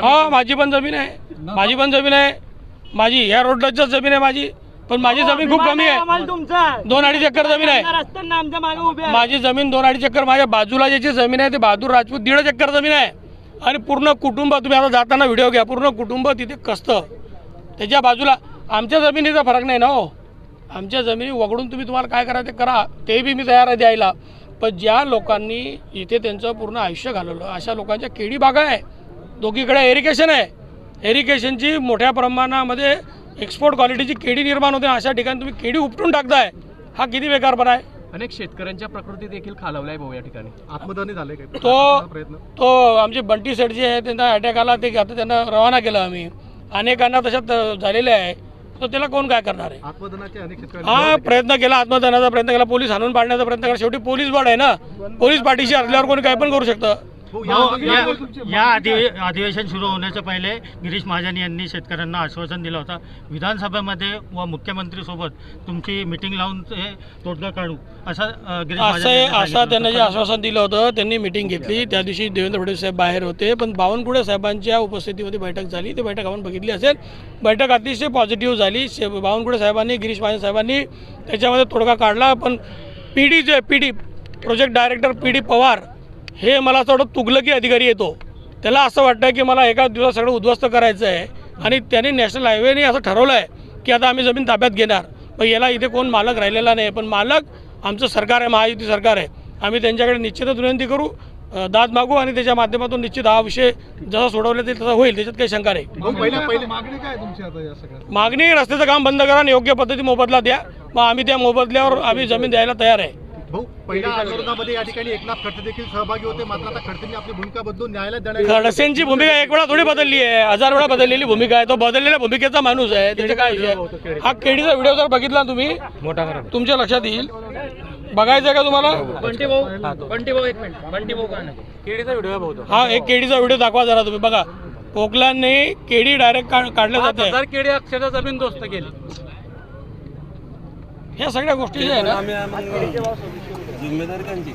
हा माझी पण जमीन आहे. माझी पण जमीन आहे. माझी ह्या रोडलाच जमीन आहे माझी. पण माझी जमीन खूप कमी आहे. दोन अडीच एकर जमीन आहे. असताना आमच्या मागे उभे आहे. माझी जमीन दोन अडीच एकर माझ्या बाजूला ज्याची जमीन आहे ते बहादूर राजपूत दीडच एकर जमीन आहे. आणि पूर्ण कुटुंब तुम्ही आता जाताना व्हिडिओ घ्या. पूर्ण कुटुंब तिथे कसतं. त्याच्या बाजूला आमच्या जमिनीचा फरक नाही ना हो. आमच्या जमिनी वगळून तुम्ही तुम्हाला काय करा ते करा. ते बी मी तयार आहे द्यायला. पण ज्या लोकांनी इथे त्यांचं पूर्ण आयुष्य घालवलं अशा लोकांच्या केळी बागा आहे. दोघीकडे एरिगेशन आहे. एरिगेशनची मोठ्या प्रमाणामध्ये एक्सपोर्ट क्वालिटीची केळी निर्माण होते अशा ठिकाणी तुम्ही केळी उपटून टाकताय हा किती बेकारपणा आहे. अनेक शेतकऱ्यांच्या प्रकृती देखील खालावलाय भाऊ या ठिकाणी. आत्मदानी झाले काय तो प्रयत्न. तो आमचे बंटी सेठ जे आहे त्यांना अटॅक आला ते आता त्यांना रवाना केलं आम्ही. अनेकांना तशात झालेले आहे. तर त्याला कोण काय करणार आहे? आत्मदानाचे अनेक शेतकरी हा प्रयत्न केला आत्मदानाचा प्रयत्न केला पोलीस हाणून पाडण्याचा प्रयत्न केला. शेवटी पोलीस बळ आहे ना? पोलीस पाठीशी असल्यावर कोणी काय पण करू शकतं. या या अधिवे अधिवेशन सुरू होण्याच्या पहिले गिरीश महाजन यांनी शेतकऱ्यांना आश्वासन दिलं होतं. विधानसभेमध्ये व मुख्यमंत्रीसोबत तुमची मिटिंग लावून हे तोडगा काढू असं अं, गिरीश महाजन असं यांनी असं सांगितलं त्यांना जे होतं. आश्वासन दिलं होतं त्यांनी मिटिंग घेतली. त्या दिवशी देवेंद्र फडणवीस साहेब बाहेर होते पण बावनकुळे साहेबांच्या उपस्थितीमध्ये बैठक झाली. ती बैठक आपण बघितली असेल. बैठक अतिशय पॉझिटिव्ह झाली. शे बावनकुळे साहेबांनी गिरीश महाजन साहेबांनी त्याच्यामध्ये तोडगा काढला. पण P D J P D project director P D Pawar हे मला असं वाटतं तुगलकी अधिकारी येतो त्याला असं वाटतं की मला एका दिवसात सगळं उद्ध्वस्त करायचं आहे. आणि त्यांनी नॅशनल हायवेने असं ठरवलं आहे की आता आम्ही जमीन ताब्यात घेणार. पण याला इथे कोण मालक राहिलेला नाही. पण मालक आमचं सरकार आहे महायुती सरकार आहे. आम्ही त्यांच्याकडे निश्चितच विनंती करू. दाद मागू आणि त्याच्या माध्यमातून निश्चित हा विषय जसा सोडवला ते तसा होईल. त्याच्यात काही शंका नाही. भाऊ, पहिल्या पहिल्या मागणी काय तुमची आता या सगळ्यात? मागणी रस्त्याचं काम बंद करा आणि योग्य पद्धती मोबदला द्या. मग आम्ही त्या मोबदल्यावर आम्ही जमीन द्यायला तयार आहे. भाऊ पहिल्या आंदोलनामध्ये या ठिकाणी एकनाथ खडसे देखील सहभागी होते. मात्र आता खडसेंनी आपली भूमिका बदलून न्यायालयात देण्यात खडसेंची भूमिका एक वेळा थोडी बदलली आहे. हजार वेळा बदललेली भूमिका आहे. तो बदललेल्या भूमिकेचा माणूस आहे. त्याचे काय विषय? हा केडीचा व्हिडिओ जर बघितला तुम्ही तुमच्या लक्षात येईल. बघायचं आहे का तुम्हाला? बंटी भाऊ बंटी भाऊ एक मिनिट. बंटी भाऊ काय केळीचा व्हिडिओ भाऊ हा एक केडीचा व्हिडिओ दाखवा जरा तुम्ही. बघा कोकलांनी केडी डायरेक्ट काढल्या जाते केळी अक्षरशः जमीन दोस्त केली. ह्या सगळ्या गोष्टी ज्या आहे ना आम्ही आम्ही- जिम्मेदारी त्यांची.